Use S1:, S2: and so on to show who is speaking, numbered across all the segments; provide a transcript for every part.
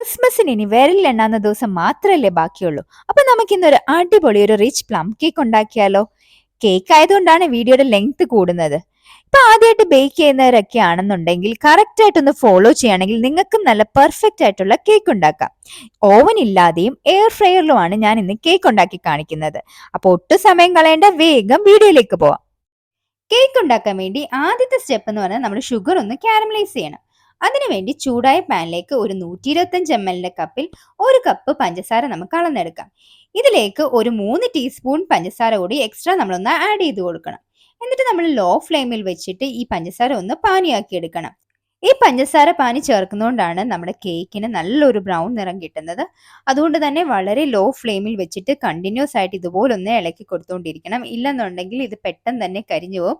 S1: ക്രിസ്മസിന് ഇനി വിരലിലെണ്ണാവുന്ന ദിവസം മാത്രമല്ലേ ബാക്കിയുള്ളൂ. അപ്പൊ നമുക്ക് ഇന്നൊരു അടിപൊളി ഒരു റിച്ച് പ്ലം കേക്ക് ഉണ്ടാക്കിയാലോ? കേക്ക് ആയതുകൊണ്ടാണ് വീഡിയോയുടെ ലെങ്ത് കൂടുന്നത്. ഇപ്പൊ ആദ്യമായിട്ട് ബേക്ക് ചെയ്യുന്നവരൊക്കെ ആണെന്നുണ്ടെങ്കിൽ കറക്റ്റ് ആയിട്ടൊന്ന് ഫോളോ ചെയ്യുകയാണെങ്കിൽ നിങ്ങൾക്കും നല്ല പെർഫെക്റ്റ് ആയിട്ടുള്ള കേക്ക് ഉണ്ടാക്കാം. ഓവൻ ഇല്ലാതെയും എയർ ഫ്രയറിലുമാണ് ഞാൻ ഇന്ന് കേക്ക് ഉണ്ടാക്കി കാണിക്കുന്നത്. അപ്പോൾ ഒട്ടും സമയം കളയേണ്ട വേഗം വീഡിയോയിലേക്ക് പോവാം. കേക്ക് ഉണ്ടാക്കാൻ വേണ്ടി ആദ്യത്തെ സ്റ്റെപ്പ് എന്ന് പറഞ്ഞാൽ നമ്മൾ ഷുഗർ ഒന്ന് കാരമലൈസ് ചെയ്യണം. അതിനുവേണ്ടി ചൂടായ പാനിലേക്ക് ഒരു നൂറ്റി ഇരുപത്തഞ്ച് എം എല്ലിന്റെ കപ്പിൽ ഒരു കപ്പ് പഞ്ചസാര നമുക്ക് അളന്നെടുക്കാം. ഇതിലേക്ക് ഒരു മൂന്ന് ടീസ്പൂൺ പഞ്ചസാര കൂടി എക്സ്ട്രാ നമ്മളൊന്ന് ആഡ് ചെയ്ത് കൊടുക്കണം. എന്നിട്ട് നമ്മൾ ലോ ഫ്ലെയിമിൽ വെച്ചിട്ട് ഈ പഞ്ചസാര ഒന്ന് പാനിയാക്കി എടുക്കണം. ഈ പഞ്ചസാര പാനി ചേർക്കുന്നതുകൊണ്ടാണ് നമ്മുടെ കേക്കിന് നല്ലൊരു ബ്രൗൺ നിറം കിട്ടുന്നത്. അതുകൊണ്ട് തന്നെ വളരെ ലോ ഫ്ലെയിമിൽ വെച്ചിട്ട് കണ്ടിന്യൂസ് ആയിട്ട് ഇതുപോലൊന്ന് ഇളക്കി കൊടുത്തുകൊണ്ടിരിക്കണം ഇല്ലെന്നുണ്ടെങ്കിൽ ഇത് പെട്ടെന്ന് തന്നെ കരിഞ്ഞു പോകും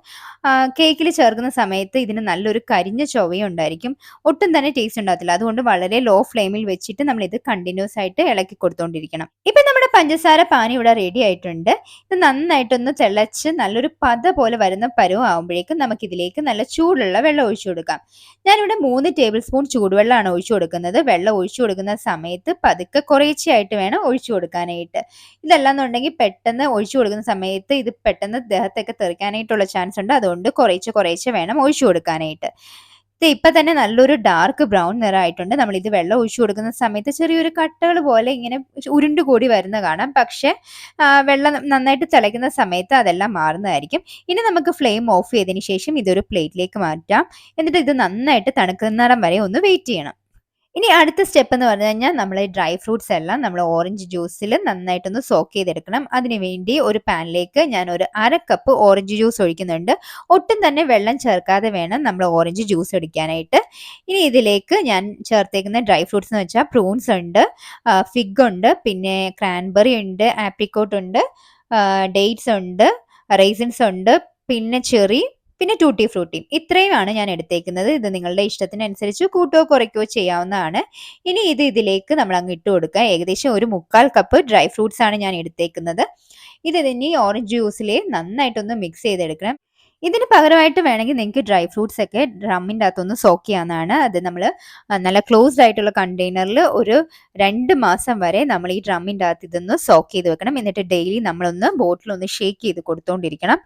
S1: കേക്കിൽ ചേർക്കുന്ന സമയത്ത് ഇതിന് നല്ലൊരു കരിഞ്ഞ ചൊവയും ഉണ്ടായിരിക്കും. ഒട്ടും തന്നെ ടേസ്റ്റ് ഉണ്ടാകത്തില്ല. അതുകൊണ്ട് വളരെ ലോ ഫ്ലെയിമിൽ വെച്ചിട്ട് നമ്മൾ ഇത് കണ്ടിന്യൂസ് ആയിട്ട് ഇളക്കി കൊടുത്തുകൊണ്ടിരിക്കണം ഇപ്പം നമ്മുടെ പഞ്ചസാര പാനി ഇവിടെ റെഡി ആയിട്ടുണ്ട്. ഇത് നന്നായിട്ടൊന്ന് തിളച്ച് നല്ലൊരു പത പോലെ വരുന്ന പരുവം ആകുമ്പോഴേക്കും നമുക്ക് ഇതിലേക്ക് നല്ല ചൂടുള്ള വെള്ളം ഒഴിച്ചു കൊടുക്കാം. ഞാനിവിടെ മൂന്ന് ടേബിൾ സ്പൂൺ ചൂടുവെള്ളമാണ് ഒഴിച്ചു കൊടുക്കുന്നത്. വെള്ളം ഒഴിച്ചു കൊടുക്കുന്ന സമയത്ത് പതുക്കെ കുറേശ്ശെയായിട്ട് വേണം ഒഴിച്ചു കൊടുക്കാനായിട്ട്. ഇതല്ലാന്നുണ്ടെങ്കിൽ പെട്ടെന്ന് ഒഴിച്ചു കൊടുക്കുന്ന സമയത്ത് ഇത് പെട്ടെന്ന് ദേഹത്തൊക്കെ തെറിക്കാനായിട്ടുള്ള ചാൻസ് ഉണ്ട്. അതുകൊണ്ട് കുറേശ്ശെ കുറേശ്ശെ വേണം ഒഴിച്ചു കൊടുക്കാനായിട്ട്. ഇപ്പൊ തന്നെ നല്ലൊരു ഡാർക്ക് ബ്രൗൺ നിറമായിട്ടുണ്ട്. നമ്മൾ ഇത് വെള്ളം ഒഴിച്ചു കൊടുക്കുന്ന സമയത്ത് ചെറിയൊരു കട്ടകൾ പോലെ ഇങ്ങനെ ഉരുണ്ട് കൂടി വരുന്ന കാണാം. പക്ഷെ വെള്ളം നന്നായിട്ട് തിളയ്ക്കുന്ന സമയത്ത് അതെല്ലാം മാറുന്നതായിരിക്കും. ഇനി നമുക്ക് ഫ്ലെയിം ഓഫ് ചെയ്തതിന് ശേഷം ഇതൊരു പ്ലേറ്റിലേക്ക് മാറ്റാം. എന്നിട്ട് ഇത് നന്നായിട്ട് തണുക്കുന്നിടം വരെ ഒന്ന് വെയിറ്റ് ചെയ്യണം. ഇനി അടുത്ത സ്റ്റെപ്പ് എന്ന് പറഞ്ഞു കഴിഞ്ഞാൽ നമ്മൾ ഡ്രൈ ഫ്രൂട്ട്സ് എല്ലാം നമ്മൾ ഓറഞ്ച് ജ്യൂസിൽ നന്നായിട്ടൊന്ന് സോക്ക് ചെയ്തെടുക്കണം. അതിനുവേണ്ടി ഒരു പാനിലേക്ക് ഞാൻ ഒരു അര കപ്പ് ഓറഞ്ച് ജ്യൂസ് ഒഴിക്കുന്നുണ്ട്. ഒട്ടും തന്നെ വെള്ളം ചേർക്കാതെ വേണം നമ്മൾ ഓറഞ്ച് ജ്യൂസ് എടുക്കാനായിട്ട്. ഇനി ഇതിലേക്ക് ഞാൻ ചേർത്തേക്കുന്ന ഡ്രൈ ഫ്രൂട്ട്സ് എന്ന് വെച്ചാൽ പ്രൂൺസ് ഉണ്ട് ഫിഗ് ഉണ്ട് പിന്നെ ക്രാൻബെറി ഉണ്ട് ആപ്രിക്കോട്ട് ഉണ്ട് ഡേറ്റ്സ് ഉണ്ട് റൈസിൻസ് ഉണ്ട് പിന്നെ ചെറി പിന്നെ ടൂട്ടി ഫ്രൂട്ടിയും ഇത്രയുമാണ് ഞാൻ എടുത്തേക്കുന്നത്. ഇത് നിങ്ങളുടെ ഇഷ്ടത്തിനനുസരിച്ച് കൂട്ടോ കുറയ്ക്കോ ചെയ്യാവുന്നതാണ്. ഇനി ഇത് ഇതിലേക്ക് നമ്മൾ അങ്ങ് ഇട്ട് കൊടുക്കുക. ഏകദേശം ഒരു മുക്കാൽ കപ്പ് ഡ്രൈ ഫ്രൂട്ട്സ് ആണ് ഞാൻ എടുത്തേക്കുന്നത്. ഇത് ഇനി ഓറഞ്ച് ജ്യൂസിൽ നന്നായിട്ടൊന്ന് മിക്സ് ചെയ്തെടുക്കണം. ഇതിന് പകരമായിട്ട് വേണമെങ്കിൽ നിങ്ങൾക്ക് ഡ്രൈ ഫ്രൂട്ട്സ് ഒക്കെ ഡ്രമ്മിന്റെ അകത്തൊന്ന് സോക്ക് ചെയ്യാവുന്നതാണ്. അത് നമ്മൾ നല്ല ക്ലോസ്ഡ് ആയിട്ടുള്ള കണ്ടെയ്നറിൽ ഒരു രണ്ട് മാസം വരെ നമ്മൾ ഈ ഡ്രമ്മിന്റെ അകത്ത് ഇതൊന്ന് സോക്ക് ചെയ്ത് വെക്കണം. എന്നിട്ട് ഡെയിലി നമ്മളൊന്ന് ബോട്ടിലൊന്ന് ഷേക്ക് ചെയ്ത് കൊടുത്തുകൊണ്ടിരിക്കണം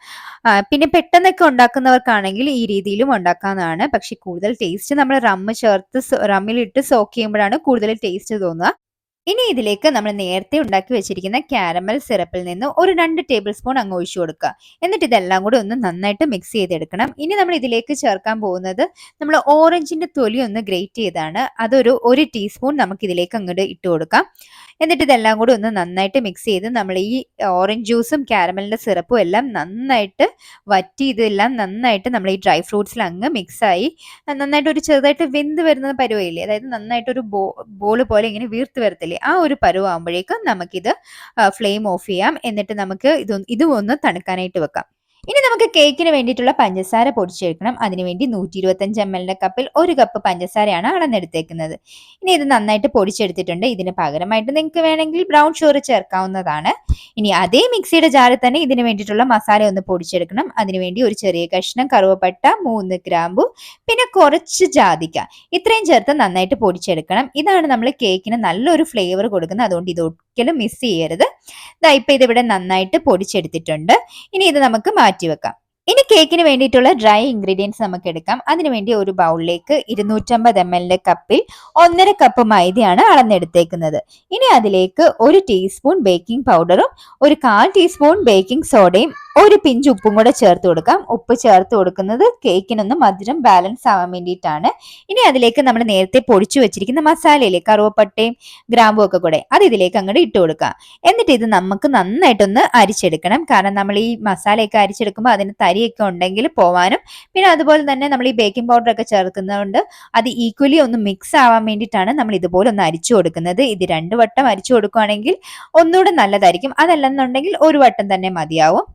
S1: പിന്നെ പെട്ടെന്നൊക്കെ ഉണ്ടാക്കുന്നവർക്കാണെങ്കിൽ ഈ രീതിയിലും ഉണ്ടാക്കാവുന്നതാണ്. പക്ഷേ കൂടുതൽ ടേസ്റ്റ് നമ്മൾ റമ്മ് ചേർത്ത് റമ്മിലിട്ട് സോക്ക് ചെയ്യുമ്പോഴാണ് കൂടുതൽ ടേസ്റ്റ് തോന്നുക. ഇനി ഇതിലേക്ക് നമ്മൾ നേരത്തെ ഉണ്ടാക്കി വെച്ചിരിക്കുന്ന കാരമൽ സിറപ്പിൽ നിന്ന് ഒരു രണ്ട് ടേബിൾ സ്പൂൺ അങ്ങ് ഒഴിച്ചു കൊടുക്കുക. എന്നിട്ട് ഇതെല്ലാം കൂടി ഒന്ന് നന്നായിട്ട് മിക്സ് ചെയ്തെടുക്കണം. ഇനി നമ്മൾ ഇതിലേക്ക് ചേർക്കാൻ പോകുന്നത് നമ്മൾ ഓറഞ്ചിന്റെ തൊലി ഒന്ന് ഗ്രേറ്റ് ചെയ്താണ്. അതൊരു ഒരു ടീസ്പൂൺ നമുക്ക് ഇതിലേക്ക് അങ്ങോട്ട് ഇട്ട് കൊടുക്കാം. എന്നിട്ട് ഇതെല്ലാം കൂടി ഒന്ന് നന്നായിട്ട് മിക്സ് ചെയ്ത് നമ്മൾ ഈ ഓറഞ്ച് ജ്യൂസും കാരമലിന്റെ സിറപ്പും എല്ലാം നന്നായിട്ട് വറ്റി ഇതെല്ലാം നന്നായിട്ട് നമ്മൾ ഈ ഡ്രൈ ഫ്രൂട്ട്സിൽ അങ്ങ് മിക്സായി നന്നായിട്ട് ഒരു ചെറുതായിട്ട് വെന്ത് വരുന്ന പരുവയില്ലേ അതായത് നന്നായിട്ട് ഒരു ബോൾ പോലെ ഇങ്ങനെ വീർത്ത് വരത്തില്ലേ ആ ഒരു പരുവാകുമ്പോഴേക്കും നമുക്കിത് ഫ്ലെയിം ഓഫ് ചെയ്യാം. എന്നിട്ട് നമുക്ക് ഇത് ഇതും ഒന്ന് തണുക്കാനായിട്ട് വെക്കാം. ഇനി നമുക്ക് കേക്കിന് വേണ്ടിയിട്ടുള്ള പഞ്ചസാര പൊടിച്ചെടുക്കണം. അതിനുവേണ്ടി നൂറ്റി ഇരുപത്തഞ്ച് എം എല്ലിന്റെ കപ്പിൽ ഒരു കപ്പ് പഞ്ചസാരയാണ് അളന്നെടുത്തേക്കുന്നത് ഇനി ഇത് നന്നായിട്ട് പൊടിച്ചെടുത്തിട്ടുണ്ട്. ഇതിന് പകരമായിട്ട് നിങ്ങൾക്ക് വേണമെങ്കിൽ ബ്രൗൺ ഷുഗർ ചേർക്കാവുന്നതാണ്. ഇനി അതേ മിക്സിയുടെ ജാറിൽ തന്നെ ഇതിന് വേണ്ടിയിട്ടുള്ള മസാല ഒന്ന് പൊടിച്ചെടുക്കണം. അതിനുവേണ്ടി ഒരു ചെറിയ കഷ്ണം കറുവപ്പട്ട മൂന്ന് ഗ്രാമ്പു പിന്നെ കുറച്ച് ജാതിക്ക. ഇത്രയും ചേർത്ത് നന്നായിട്ട് പൊടിച്ചെടുക്കണം. ഇതാണ് നമ്മൾ കേക്കിന് നല്ലൊരു ഫ്ലേവർ കൊടുക്കുന്നത്. അതുകൊണ്ട് ഇത് ഒരിക്കലും മിസ് ചെയ്യരുത്. ഇതാ ഇപ്പൊ ഇതിവിടെ നന്നായിട്ട് പൊടിച്ചെടുത്തിട്ടുണ്ട്. ഇനി ഇത് നമുക്ക് വെക്കാം ഇനി കേക്കിന് വേണ്ടിയിട്ടുള്ള ഡ്രൈ ഇൻഗ്രീഡിയൻസ് നമുക്ക് എടുക്കാം അതിനുവേണ്ടി ഒരു ബൗളിലേക്ക് ഇരുന്നൂറ്റമ്പത് എം എല്ലിന്റെ കപ്പിൽ ഒന്നര കപ്പ് മൈദയാണ് അളന്നെടുത്തേക്കുന്നത്. ഇനി അതിലേക്ക് ഒരു ടീസ്പൂൺ ബേക്കിംഗ് പൗഡറും ഒരു കാൽ ടീസ്പൂൺ ബേക്കിംഗ് സോഡയും ഒരു പിഞ്ച് ഉപ്പും കൂടെ ചേർത്ത് കൊടുക്കാം. ഉപ്പ് ചേർത്ത് കൊടുക്കുന്നത് കേക്കിനൊന്ന് മധുരം ബാലൻസ് ആവാൻ വേണ്ടിയിട്ടാണ്. ഇനി അതിലേക്ക് നമ്മൾ നേരത്തെ പൊടിച്ചു വെച്ചിരിക്കുന്ന മസാലയിലേക്ക് കറുവപ്പട്ടയും ഗ്രാമ്പും ഒക്കെ കൂടെ അത് ഇതിലേക്ക് അങ്ങോട്ട് ഇട്ട് കൊടുക്കാം എന്നിട്ട് ഇത് നമുക്ക് നന്നായിട്ടൊന്ന് അരിച്ചെടുക്കണം. കാരണം നമ്മൾ ഈ മസാലയൊക്കെ അരിച്ചെടുക്കുമ്പോൾ അതിന് തരിയൊക്കെ ഉണ്ടെങ്കിൽ പോവാനും. പിന്നെ അതുപോലെ തന്നെ നമ്മൾ ഈ ബേക്കിംഗ് പൗഡർ ഒക്കെ ചേർക്കുന്നതുകൊണ്ട് അത് ഈക്വലി ഒന്ന് മിക്സ് ആവാൻ വേണ്ടിയിട്ടാണ് നമ്മൾ ഇതുപോലെ ഒന്ന് അരിച്ചു കൊടുക്കുന്നത്. ഇത് രണ്ട് വട്ടം അരിച്ചു കൊടുക്കുകയാണെങ്കിൽ ഒന്നുകൂടെ നല്ലതായിരിക്കും. അതല്ലെന്നുണ്ടെങ്കിൽ ഒരു വട്ടം തന്നെ മതിയാവും.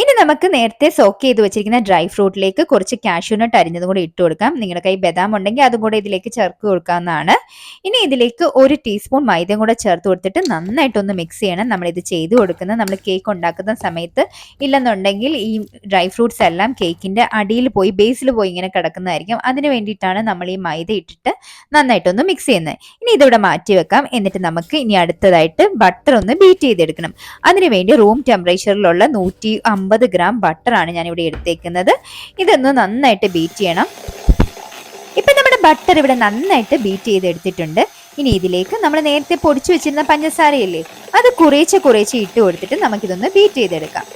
S1: ഇനി നമുക്ക് നേരത്തെ സോക്ക് ചെയ്ത് വെച്ചിരിക്കുന്ന ഡ്രൈ ഫ്രൂട്ടിലേക്ക് കുറച്ച് കാഷ്യൂനട്ട് അരിഞ്ഞതും കൂടി ഇട്ട് കൊടുക്കാം. നിങ്ങളുടെ കൈ ബദാം ഉണ്ടെങ്കിൽ അതും കൂടെ ഇതിലേക്ക് ചേർത്ത് കൊടുക്കാവുന്നതാണ്. ഇനി ഇതിലേക്ക് ഒരു ടീസ്പൂൺ മൈദയും കൂടെ ചേർത്ത് കൊടുത്തിട്ട് നന്നായിട്ടൊന്ന് മിക്സ് ചെയ്യണം. നമ്മൾ ഇത് ചെയ്ത് കൊടുക്കുന്നത് നമ്മൾ കേക്ക് ഉണ്ടാക്കുന്ന സമയത്ത് ഇല്ലെന്നുണ്ടെങ്കിൽ ഈ ഡ്രൈ ഫ്രൂട്ട്സ് എല്ലാം കേക്കിന്റെ അടിയിൽ പോയി ബേസിൽ പോയി ഇങ്ങനെ കിടക്കുന്നതായിരിക്കും. അതിന് വേണ്ടിയിട്ടാണ് നമ്മൾ ഈ മൈദ ഇട്ടിട്ട് നന്നായിട്ടൊന്ന് മിക്സ് ചെയ്യുന്നത്. ഇനി ഇതിവിടെ മാറ്റി വെക്കാം. എന്നിട്ട് നമുക്ക് ഇനി അടുത്തതായിട്ട് ബട്ടർ ഒന്ന് ബീറ്റ് ചെയ്തെടുക്കണം. അതിനുവേണ്ടി റൂം ടെമ്പറേച്ചറിലുള്ള നൂറ്റി അമ്പത് ഗ്രാം ബട്ടറാണ് ഇവിടെ എടുത്തേക്കുന്നത്. ഇതൊന്ന് നന്നായിട്ട് ബീറ്റ് ചെയ്യണം. ഇപ്പൊ നമ്മുടെ ബട്ടർ ഇവിടെ നന്നായിട്ട് ബീറ്റ് ചെയ്ത് എടുത്തിട്ടുണ്ട് ഇനി ഇതിലേക്ക് നമ്മൾ നേരത്തെ പൊടിച്ചു വെച്ചിരുന്ന പഞ്ചസാരയില്ലേ അത് കുറേശ്ശെ കുറേശ്ശെ ഇട്ട് കൊടുത്തിട്ട് നമുക്കിതൊന്ന് ബീറ്റ് ചെയ്തെടുക്കാം.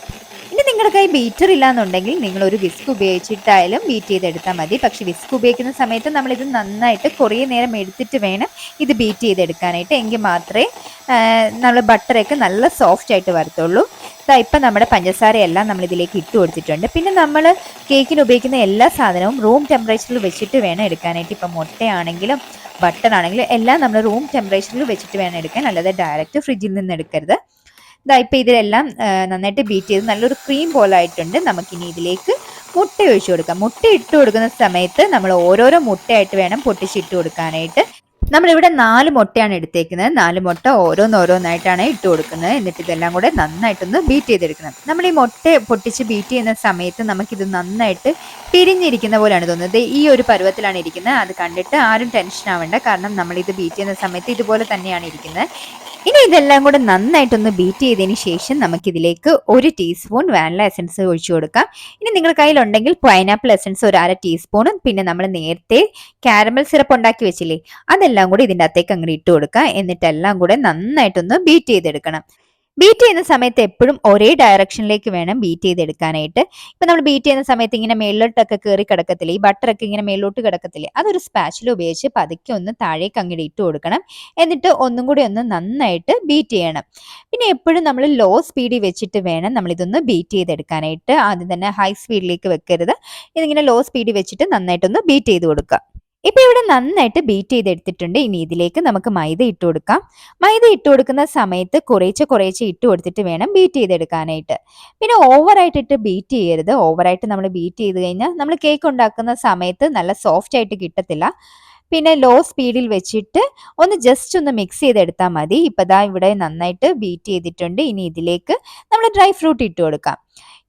S1: നിങ്ങളുടെ കൈ ബീറ്റർ ഇല്ലാന്നുണ്ടെങ്കിൽ നിങ്ങൾ ഒരു വിസ്ക് ഉപയോഗിച്ചിട്ടായാലും ബീറ്റ് ചെയ്തെടുത്താൽ മതി. പക്ഷെ വിസ്ക് ഉപയോഗിക്കുന്ന സമയത്ത് നമ്മളിത് നന്നായിട്ട് കുറേ നേരം എടുത്തിട്ട് വേണം ഇത് ബീറ്റ് ചെയ്തെടുക്കാനായിട്ട്. എങ്കിൽ മാത്രമേ നമ്മൾ ബട്ടറൊക്കെ നല്ല സോഫ്റ്റ് ആയിട്ട് വരത്തുള്ളൂ. ഇപ്പം നമ്മുടെ പഞ്ചസാരയെല്ലാം നമ്മളിതിലേക്ക് ഇട്ട് കൊടുത്തിട്ടുണ്ട്. പിന്നെ നമ്മൾ കേക്കിന് ഉപയോഗിക്കുന്ന എല്ലാ സാധനവും റൂം ടെമ്പറേച്ചറിൽ വെച്ചിട്ട് വേണം എടുക്കാനായിട്ട്. ഇപ്പം മുട്ടയാണെങ്കിലും ബട്ടർ ആണെങ്കിലും എല്ലാം നമ്മൾ റൂം ടെമ്പറേച്ചറിൽ വെച്ചിട്ട് വേണം എടുക്കാൻ. അല്ലാതെ ഡയറക്റ്റ് ഫ്രിഡ്ജിൽ നിന്ന് എടുക്കരുത്. ഇതാ ഇപ്പം ഇതിലെല്ലാം നന്നായിട്ട് ബീറ്റ് ചെയ്ത് നല്ലൊരു ക്രീം പോലെ ആയിട്ടുണ്ട്. നമുക്കിനി ഇതിലേക്ക് മുട്ട ഒഴിച്ചു കൊടുക്കാം. മുട്ട ഇട്ട് കൊടുക്കുന്ന സമയത്ത് നമ്മൾ ഓരോരോ മുട്ടയായിട്ട് വേണം പൊട്ടിച്ചിട്ട് കൊടുക്കാനായിട്ട്. നമ്മളിവിടെ നാല് മുട്ടയാണ് എടുത്തേക്കുന്നത്. നാല് മുട്ട ഓരോന്നോരോന്നായിട്ടാണ് ഇട്ട് കൊടുക്കുന്നത്. എന്നിട്ട് ഇതെല്ലാം കൂടെ നന്നായിട്ടൊന്ന് ബീറ്റ് ചെയ്തെടുക്കണം. നമ്മൾ ഈ മുട്ട പൊട്ടിച്ച് ബീറ്റ് ചെയ്യുന്ന സമയത്ത് നമുക്കിത് നന്നായിട്ട് പിരിഞ്ഞിരിക്കുന്ന പോലെയാണ് തോന്നുന്നത്. ഈ ഒരു പരുവത്തിലാണ് ഇരിക്കുന്നത്. അത് കണ്ടിട്ട് ആരും ടെൻഷൻ ആവേണ്ട. കാരണം നമ്മളിത് ബീറ്റ് ചെയ്യുന്ന സമയത്ത് ഇതുപോലെ തന്നെയാണ് ഇരിക്കുന്നത്. ഇനി ഇതെല്ലാം കൂടെ നന്നായിട്ടൊന്ന് ബീറ്റ് ചെയ്തതിന് ശേഷം നമുക്കിതിലേക്ക് ഒരു ടീസ്പൂൺ വാനില എസൻസ് ഒഴിച്ചു കൊടുക്കാം. ഇനി നിങ്ങളുടെ കയ്യിലുണ്ടെങ്കിൽ പൈനാപ്പിൾ എസൻസ് ഒരു അര ടീസ്പൂണും പിന്നെ നമ്മൾ നേരത്തെ കാരമൽ സിറപ്പ് ഉണ്ടാക്കി വെച്ചില്ലേ അതെല്ലാം കൂടി ഇതിന്റെ അകത്തേക്ക് അങ്ങോട്ട് ഇട്ട് കൊടുക്കുക എന്നിട്ടെല്ലാം കൂടെ നന്നായിട്ടൊന്ന് ബീറ്റ് ചെയ്തെടുക്കണം. ബീറ്റ് ചെയ്യുന്ന സമയത്ത് എപ്പോഴും ഒരേ ഡയറക്ഷനിലേക്ക് വേണം ബീറ്റ് ചെയ്തെടുക്കാനായിട്ട്. ഇപ്പൊ നമ്മൾ ബീറ്റ് ചെയ്യുന്ന സമയത്ത് ഇങ്ങനെ മേളിലോട്ടൊക്കെ കയറി കിടക്കത്തില്ലേ ഈ ബട്ടറൊക്കെ ഇങ്ങനെ മേളിലോട്ട് കിടക്കത്തില്ലേ അതൊരു സ്പാച്ചിൽ ഉപയോഗിച്ച് പതുക്കെ ഒന്ന് താഴേക്ക് അങ്ങോട്ട് ഇട്ട് കൊടുക്കണം. എന്നിട്ട് ഒന്നും കൂടി ഒന്ന് നന്നായിട്ട് ബീറ്റ് ചെയ്യണം. പിന്നെ എപ്പോഴും നമ്മൾ ലോ സ്പീഡിൽ വെച്ചിട്ട് വേണം നമ്മൾ ഇതൊന്ന് ബീറ്റ് ചെയ്തെടുക്കാനായിട്ട്. ആദ്യം തന്നെ ഹൈ സ്പീഡിലേക്ക് വെക്കരുത്. ഇതിങ്ങനെ ലോ സ്പീഡിൽ വെച്ചിട്ട് നന്നായിട്ടൊന്ന് ബീറ്റ് ചെയ്ത് കൊടുക്കുക. ഇപ്പൊ ഇവിടെ നന്നായിട്ട് ബീറ്റ് ചെയ്തെടുത്തിട്ടുണ്ട്. ഇനി ഇതിലേക്ക് നമുക്ക് മൈദ ഇട്ട് കൊടുക്കാം. മൈദ ഇട്ട് കൊടുക്കുന്ന സമയത്ത് കുറേശ്ശെ കുറേശ്ശെ ഇട്ട് കൊടുത്തിട്ട് വേണം ബീറ്റ് ചെയ്തെടുക്കാനായിട്ട്. പിന്നെ ഓവറായിട്ട് ഇട്ട് ബീറ്റ് ചെയ്യരുത്. ഓവറായിട്ട് നമ്മൾ ബീറ്റ് ചെയ്ത് കഴിഞ്ഞാൽ നമ്മൾ കേക്ക് ഉണ്ടാക്കുന്ന സമയത്ത് നല്ല സോഫ്റ്റ് ആയിട്ട് കിട്ടത്തില്ല. പിന്നെ ലോ സ്പീഡിൽ വെച്ചിട്ട് ഒന്ന് ജസ്റ്റ് ഒന്ന് മിക്സ് ചെയ്തെടുത്താൽ മതി. ഇപ്പം ഇവിടെ നന്നായിട്ട് ബീറ്റ് ചെയ്തിട്ടുണ്ട്. ഇനി ഇതിലേക്ക് നമ്മൾ ഡ്രൈ ഫ്രൂട്ട് ഇട്ട് കൊടുക്കാം.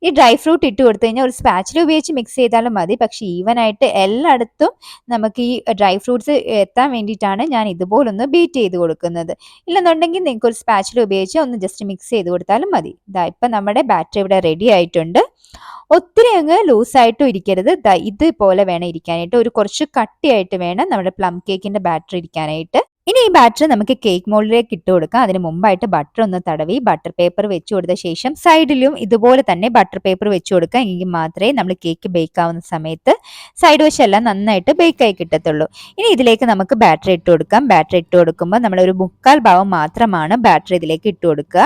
S1: ഈ ഡ്രൈ ഫ്രൂട്ട് ഇട്ട് കൊടുത്തു കഴിഞ്ഞാൽ ഒരു സ്പാച്ചിൽ ഉപയോഗിച്ച് മിക്സ് ചെയ്താലും മതി. പക്ഷെ ഈവനായിട്ട് എല്ലായിടത്തും നമുക്ക് ഈ ഡ്രൈ ഫ്രൂട്ട്സ് എത്താൻ വേണ്ടിയിട്ടാണ് ഞാൻ ഇതുപോലൊന്ന് ബീറ്റ് ചെയ്ത് കൊടുക്കുന്നത്. ഇല്ലെന്നുണ്ടെങ്കിൽ നിങ്ങൾക്ക് ഒരു സ്പാച്ചിൽ ഉപയോഗിച്ച് ഒന്ന് ജസ്റ്റ് മിക്സ് ചെയ്ത് കൊടുത്താലും മതി. ഇതാ ഇപ്പം നമ്മുടെ ബാറ്ററി ഇവിടെ റെഡി ആയിട്ടുണ്ട്. ഒത്തിരി അങ്ങ് ലൂസായിട്ടും ഇരിക്കരുത്. ഇതുപോലെ വേണം ഇരിക്കാനായിട്ട്. ഒരു കുറച്ച് കട്ടിയായിട്ട് വേണം നമ്മുടെ പ്ലം കേക്കിന്റെ ബാറ്ററി ഇരിക്കാനായിട്ട്. ഇനി ഈ ബാറ്റർ നമുക്ക് കേക്ക് മോൾഡിലേക്ക് ഇട്ട് കൊടുക്കാം. അതിന് മുമ്പായിട്ട് ബട്ടർ ഒന്ന് തടവി ബട്ടർ പേപ്പർ വെച്ച് കൊടുത്ത ശേഷം സൈഡിലും ഇതുപോലെ തന്നെ ബട്ടർ പേപ്പർ വെച്ച് കൊടുക്കാം. എങ്കിൽ മാത്രമേ നമ്മൾ കേക്ക് ബേക്ക് ആവുന്ന സമയത്ത് സൈഡ് വശമെല്ലാം നന്നായിട്ട് ബേക്ക് ആയി കിട്ടത്തുള്ളൂ. ഇനി ഇതിലേക്ക് നമുക്ക് ബാറ്ററി ഇട്ട് കൊടുക്കാം. ബാറ്ററി ഇട്ട് കൊടുക്കുമ്പോൾ നമ്മൾ ഒരു മുക്കാൽ ഭാവം മാത്രമാണ് ബാറ്ററി ഇതിലേക്ക് ഇട്ട് കൊടുക്കുക.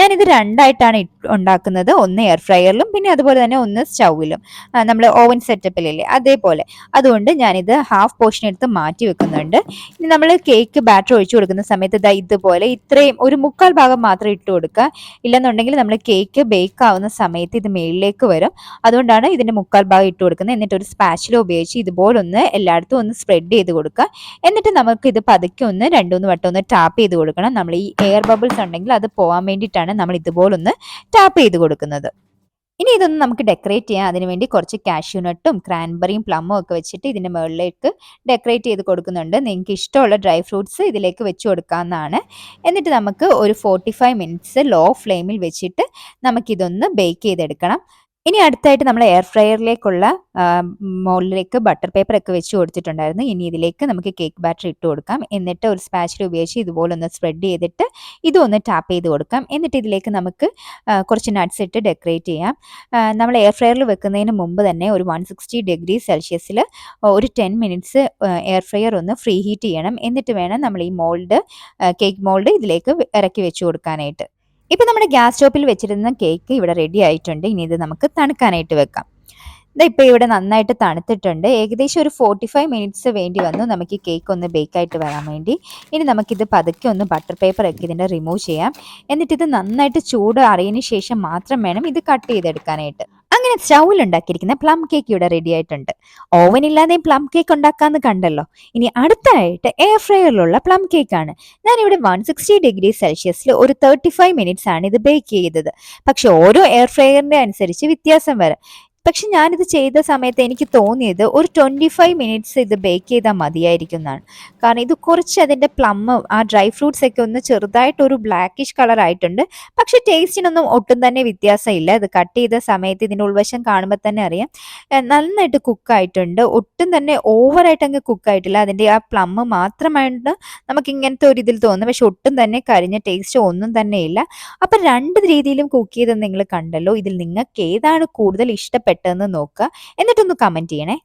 S1: ഞാനിത് രണ്ടായിട്ടാണ് ഉണ്ടാക്കുന്നത്. ഒന്ന് എയർ ഫ്രയറിലും പിന്നെ അതുപോലെ തന്നെ ഒന്ന് സ്റ്റൗവിലും. നമ്മൾ ഓവൻ സെറ്റപ്പിലല്ലേ അതേപോലെ. അതുകൊണ്ട് ഞാനിത് ഹാഫ് പോർഷൻ എടുത്ത് മാറ്റി വെക്കുന്നുണ്ട്. ഇനി നമ്മൾ കേക്ക് ബാറ്റർ ഒഴിച്ചു കൊടുക്കുന്ന സമയത്ത് ഇതാ ഇതുപോലെ ഇത്രയും ഒരു മുക്കാൽ ഭാഗം മാത്രം ഇട്ട് കൊടുക്കുക. ഇല്ലെന്നുണ്ടെങ്കിൽ നമ്മൾ കേക്ക് ബേക്ക് ആവുന്ന സമയത്ത് ഇത് മേളിലേക്ക് വരും. അതുകൊണ്ടാണ് ഇതിന്റെ മുക്കാൽ ഭാഗം ഇട്ട് കൊടുക്കുന്നത്. എന്നിട്ട് ഒരു സ്പാച്ചില ഉപയോഗിച്ച് ഇതുപോലെ ഒന്ന് എല്ലായിടത്തും ഒന്ന് സ്പ്രെഡ് ചെയ്ത് കൊടുക്കുക. എന്നിട്ട് നമുക്ക് ഇത് പതുക്കെ ഒന്ന് രണ്ടുമൂന്ന് വട്ടം ഒന്ന് ടാപ്പ് ചെയ്ത് കൊടുക്കണം. നമ്മൾ ഈ എയർ ബബിൾസ് ഉണ്ടെങ്കിൽ അത് പോകാൻ വേണ്ടിയിട്ടാണ് നമ്മൾ ഇതുപോലൊന്ന് ടാപ്പ് ചെയ്ത് കൊടുക്കുന്നത്. ഇനി ഇതൊന്ന് നമുക്ക് ഡെക്കറേറ്റ് ചെയ്യാം. അതിനുവേണ്ടി കുറച്ച് കാഷ്യൂ നട്ടും ക്രാൻബറിയും പ്ലമ്മും ഒക്കെ വെച്ചിട്ട് ഇതിന്റെ മുകളിലേക്ക് ഡെക്കറേറ്റ് ചെയ്ത് കൊടുക്കുന്നുണ്ട്. നിങ്ങൾക്ക് ഇഷ്ടമുള്ള ഡ്രൈ ഫ്രൂട്ട്സ് ഇതിലേക്ക് വെച്ച് കൊടുക്കാവുന്നതാണ്. എന്നിട്ട് നമുക്ക് ഒരു ഫോർട്ടി ഫൈവ് മിനിറ്റ്സ് ലോ ഫ്ലെയിമിൽ വെച്ചിട്ട് നമുക്കിതൊന്ന് ബേക്ക് ചെയ്തെടുക്കണം. ഇനി അടുത്തായിട്ട് നമ്മൾ എയർ ഫ്രയറിലേക്കുള്ള മുകളിലേക്ക് ബട്ടർ പേപ്പർ ഒക്കെ വെച്ച് കൊടുത്തിട്ടുണ്ടായിരുന്നു. ഇനി ഇതിലേക്ക് നമുക്ക് കേക്ക് ബാറ്റർ ഇട്ട് കൊടുക്കാം. എന്നിട്ട് ഒരു സ്പാച്ചിൽ ഉപയോഗിച്ച് ഇതുപോലെ ഒന്ന് സ്പ്രെഡ് ചെയ്തിട്ട് ഇതൊന്ന് ടാപ്പ് ചെയ്ത് കൊടുക്കാം. എന്നിട്ട് ഇതിലേക്ക് നമുക്ക് കുറച്ച് നട്ട്സ് ഇട്ട് ഡെക്കറേറ്റ് ചെയ്യാം. നമ്മൾ എയർ ഫ്രയറിൽ വെക്കുന്നതിന് മുമ്പ് തന്നെ ഒരു വൺ സിക്സ്റ്റി ഡിഗ്രി സെൽഷ്യസിൽ ഒരു ടെൻ മിനിറ്റ്സ് എയർ ഫ്രയർ ഒന്ന് ഫ്രീ ഹീറ്റ് ചെയ്യണം. എന്നിട്ട് വേണം നമ്മൾ ഈ മോൾഡ് കേക്ക് മോൾഡ് ഇതിലേക്ക് ഇറക്കി വെച്ച് കൊടുക്കാനായിട്ട്. ഇപ്പം നമ്മുടെ ഗ്യാസ് സ്റ്റോപ്പിൽ വെച്ചിരുന്ന കേക്ക് ഇവിടെ റെഡി ആയിട്ടുണ്ട്. ഇനി ഇത് നമുക്ക് തണുക്കാനായിട്ട് വെക്കാം. ഇതാ ഇപ്പോൾ ഇവിടെ നന്നായിട്ട് തണുത്തിട്ടുണ്ട്. ഏകദേശം ഒരു ഫോർട്ടി ഫൈവ് മിനിറ്റ്സ് വേണ്ടി വന്നു. നമുക്ക് ഈ കേക്ക് ഒന്ന് ബേക്കായിട്ട് വരാൻ വേണ്ടി. ഇനി നമുക്കിത് പതുക്കെ ഒന്ന് ബട്ടർ പേപ്പർ ഒക്കെ ഇതിന്റെ റിമൂവ് ചെയ്യാം. എന്നിട്ട് ഇത് നന്നായിട്ട് ചൂട് അറിയതിന് ശേഷം മാത്രം വേണം ഇത് കട്ട് ചെയ്തെടുക്കാനായിട്ട്. അങ്ങനെ സ്റ്റൗവിൽ ഉണ്ടാക്കിയിരിക്കുന്ന പ്ലം കേക്ക് ഇവിടെ റെഡി ആയിട്ടുണ്ട്. ഓവൻ ഇല്ലാതെയും പ്ലം കേക്ക് ഉണ്ടാക്കാന്ന് കണ്ടല്ലോ. ഇനി അടുത്തായിട്ട് എയർ ഫ്രയറിലുള്ള പ്ലം കേക്ക് ആണ്. ഇവിടെ വൺ സിക്സ്റ്റി ഡിഗ്രി സെൽഷ്യസിൽ ഒരു തേർട്ടി ഫൈവ് മിനിറ്റ്സ് ആണ് ഇത് ബേക്ക് ചെയ്തത്. പക്ഷെ ഓരോ എയർ ഫ്രയറിന്റെ അനുസരിച്ച് വ്യത്യാസം വരാം. പക്ഷെ ഞാനിത് ചെയ്ത സമയത്ത് എനിക്ക് തോന്നിയത് ഒരു ട്വന്റി ഫൈവ് മിനിറ്റ്സ് ഇത് ബേക്ക് ചെയ്താൽ മതിയായിരിക്കും എന്നാണ് കാരണം ഇത് കുറച്ച് അതിന്റെ പ്ലം ആ ഡ്രൈ ഫ്രൂട്ട്സ് ഒക്കെ ഒന്ന് ചെറുതായിട്ട് ഒരു ബ്ലാക്കിഷ് കളർ ആയിട്ടുണ്ട്. പക്ഷെ ടേസ്റ്റിനൊന്നും ഒട്ടും തന്നെ വ്യത്യാസമില്ല. ഇത് കട്ട് ചെയ്ത സമയത്ത് ഇതിന്റെ ഉൾവശം കാണുമ്പോൾ തന്നെ അറിയാം. നന്നായിട്ട് കുക്കായിട്ടുണ്ട് ഒട്ടും തന്നെ ഓവറായിട്ട് അങ്ങ് കുക്കായിട്ടില്ല അതിന്റെ ആ പ്ലം മാത്രമായിട്ട് നമുക്ക് ഇങ്ങനത്തെ ഒരു ഇതിൽ തോന്നുന്നു പക്ഷെ ഒട്ടും തന്നെ കരിഞ്ഞ ടേസ്റ്റ് ഒന്നും തന്നെ ഇല്ല. അപ്പം രണ്ട് രീതിയിലും കുക്ക് ചെയ്തെന്ന് നിങ്ങൾ കണ്ടല്ലോ. ഇതിൽ നിങ്ങൾക്ക് ഏതാണ് കൂടുതൽ ഇഷ്ടപ്പെട്ടതെന്ന് നോക്കുക. എന്നിട്ടൊന്ന് കമന്റ് ചെയ്യണേ.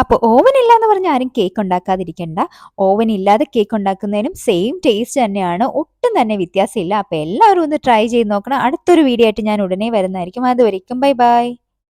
S1: അപ്പോൾ ഓവൻ ഇല്ല എന്ന് പറഞ്ഞാൽ ആരും കേക്ക് ഉണ്ടാക്കാതിരിക്കണ്ട. ഓവൻ ഇല്ലാതെ കേക്ക് ഉണ്ടാക്കുന്നതിനും സെയിം ടേസ്റ്റ് തന്നെയാണ്. ഒട്ടും തന്നെ വ്യത്യാസമില്ല. അപ്പോൾ എല്ലാവരും ഒന്ന് ട്രൈ ചെയ്ത് നോക്കണം. അടുത്തൊരു വീഡിയോ ആയിട്ട് ഞാൻ ഉടനെ വരുന്നതായിരിക്കും. അതുവരേക്കും ബൈ ബൈ